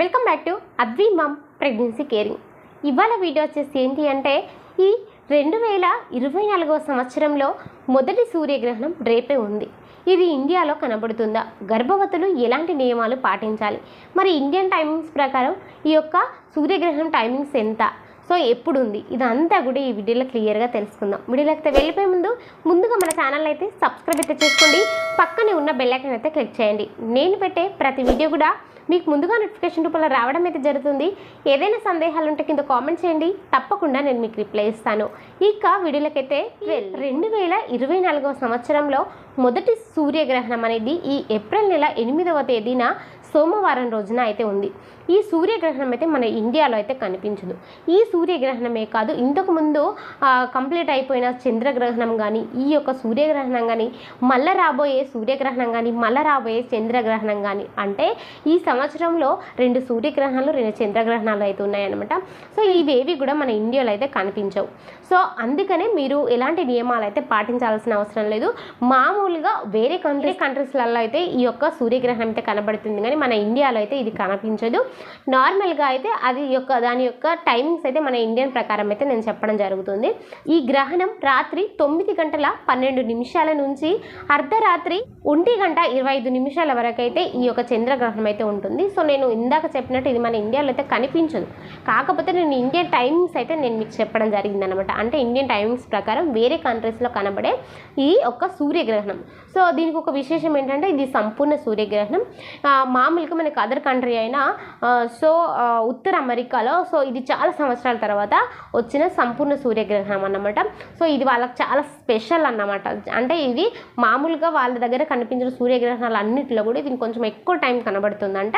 Welcome back to Advi mom pregnancy caring ఇవాళ video వచ్చేసి ఏంటి అంటే ఈ రెండు వేల ఇరవై నాలుగవ సంవత్సరంలో మొదటి సూర్యగ్రహణం రేపే ఉంది. ఇది ఇండియాలో కనబడుతుందా? గర్భవతులు ఎలాంటి నియమాలు పాటించాలి? మరి ఇండియన్ టైమింగ్స్ ప్రకారం ఈ యొక్క సూర్యగ్రహణం టైమింగ్స్ ఎంత? సో ఎప్పుడు ఉంది ఇదంతా కూడా ఈ వీడియోలో క్లియర్గా తెలుసుకుందాం. వీడియోలోకి అయితే వెళ్ళిపోయే ముందు ముందుగా మన ఛానల్ అయితే సబ్స్క్రైబ్ అయితే చేసుకోండి. పక్కనే ఉన్న బెల్ అయితే క్లిక్ చేయండి. నేను పెట్టే ప్రతి వీడియో కూడా మీకు ముందుగా నోటిఫికేషన్ రూపంలో రావడం అయితే జరుగుతుంది. ఏదైనా సందేహాలు ఉంటే కింద కామెంట్ చేయండి. తప్పకుండా నేను మీకు రిప్లై ఇస్తాను. ఇక వీడియోలకైతే రెండు వేల ఇరవై నాలుగవ సంవత్సరంలో మొదటి సూర్యగ్రహణం అనేది ఈ ఏప్రిల్ నెల ఎనిమిదవ తేదీన సోమవారం రోజున అయితే ఉంది. ఈ సూర్యగ్రహణం అయితే మన ఇండియాలో అయితే కనిపించదు. ఈ సూర్యగ్రహణమే కాదు ఇంతకుముందు కంప్లీట్ అయిపోయిన చంద్రగ్రహణం కానీ ఈ యొక్క సూర్యగ్రహణం కానీ మళ్ళా రాబోయే సూర్యగ్రహణం కానీ మళ్ళా రాబోయే చంద్రగ్రహణం కానీ అంటే ఈ సంవత్సరంలో రెండు సూర్యగ్రహణాలు రెండు చంద్రగ్రహణాలు అయితే ఉన్నాయన్నమాట. సో ఇవేవి కూడా మన ఇండియాలో అయితే కనిపించవు. సో అందుకనే మీరు ఎలాంటి నియమాలు అయితే పాటించాల్సిన అవసరం లేదు. మామూలుగా వేరే కంట్రీ కంట్రీస్లలో అయితే ఈ యొక్క సూర్యగ్రహణం అయితే కనబడుతుంది. కానీ మన ఇండియాలో అయితే ఇది కనిపించదు. నార్మల్గా అయితే అది యొక్క దాని యొక్క టైమింగ్స్ అయితే మన ఇండియన్ ప్రకారం అయితే నేను చెప్పడం జరుగుతుంది. ఈ గ్రహణం రాత్రి తొమ్మిది గంటల పన్నెండు నిమిషాల నుంచి అర్ధరాత్రి ఒంటి గంట ఇరవై ఐదు నిమిషాల వరకు అయితే ఈ యొక్క చంద్రగ్రహణం అయితే ఉంటుంది. సో నేను ఇందాక చెప్పినట్టు ఇది మన ఇండియాలో అయితే కనిపించదు. కాకపోతే నేను ఇండియన్ టైమింగ్స్ అయితే నేను మీకు చెప్పడం జరిగింది అనమాట అంటే ఇండియన్ టైమింగ్స్ ప్రకారం వేరే కంట్రీస్లో కనబడే ఈ ఒక్క సూర్యగ్రహణం. సో దీనికి ఒక విశేషం ఏంటంటే ఇది సంపూర్ణ సూర్యగ్రహణం. మామూలు మామూలుగా మనకి అదర్ కంట్రీ అయినా సో ఉత్తర అమెరికాలో సో ఇది చాలా సంవత్సరాల తర్వాత వచ్చిన సంపూర్ణ సూర్యగ్రహణం అన్నమాట. సో ఇది వాళ్ళకి చాలా స్పెషల్ అన్నమాట. అంటే ఇది మామూలుగా వాళ్ళ దగ్గర కనిపించిన సూర్యగ్రహణాలు అన్నింటిలో కూడా ఇది కొంచెం ఎక్కువ టైం కనబడుతుందంట.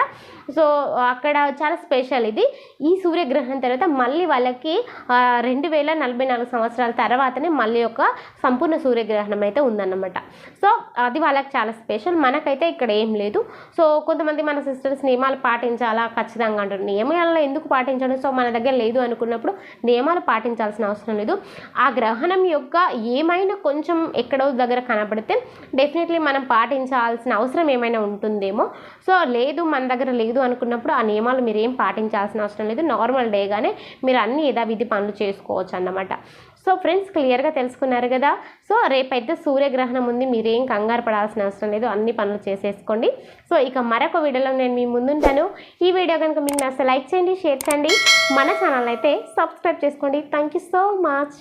సో అక్కడ చాలా స్పెషల్ ఇది. ఈ సూర్యగ్రహణం తర్వాత మళ్ళీ వాళ్ళకి రెండు వేల నలభై నాలుగు సంవత్సరాల తర్వాతనే మళ్ళీ ఒక సంపూర్ణ సూర్యగ్రహణం అయితే ఉందన్నమాట. సో అది వాళ్ళకి చాలా స్పెషల్ మనకైతే ఇక్కడ ఏం లేదు. సో కొంతమంది మన సిస్టర్స్ నియమాలు పాటించాలా? ఖచ్చితంగా అంటారు. నియమాలను ఎందుకు పాటించడం? సో మన దగ్గర లేదు అనుకున్నప్పుడు నియమాలు పాటించాల్సిన అవసరం లేదు. ఆ గ్రహణం యొక్క ఏమైనా కొంచెం ఎక్కడో దగ్గర కనబడితే డెఫినెట్లీ మనం పాటించాల్సిన అవసరం ఏమైనా ఉంటుందేమో. సో లేదు మన దగ్గర లేదు అనుకున్నప్పుడు ఆ నియమాలు మీరు ఏం పాటించాల్సిన అవసరం లేదు. నార్మల్ డేగానే మీరు అన్ని యథావిధి పనులు చేసుకోవచ్చు అన్నమాట. సో ఫ్రెండ్స్ క్లియర్గా తెలుసుకున్నారు కదా. సో రేపైతే సూర్యగ్రహణం ఉంది మీరేం కంగారు పడాల్సిన అవసరం లేదు అన్ని పనులు చేసేసుకోండి. సో ఇక మరొక వీడియోలో నేను మీ ముందుంటాను. ఈ వీడియో కనుక మీకు నచ్చితే లైక్ చేయండి షేర్ చేయండి. మన ఛానల్ అయితే సబ్స్క్రైబ్ చేసుకోండి. Thank you so much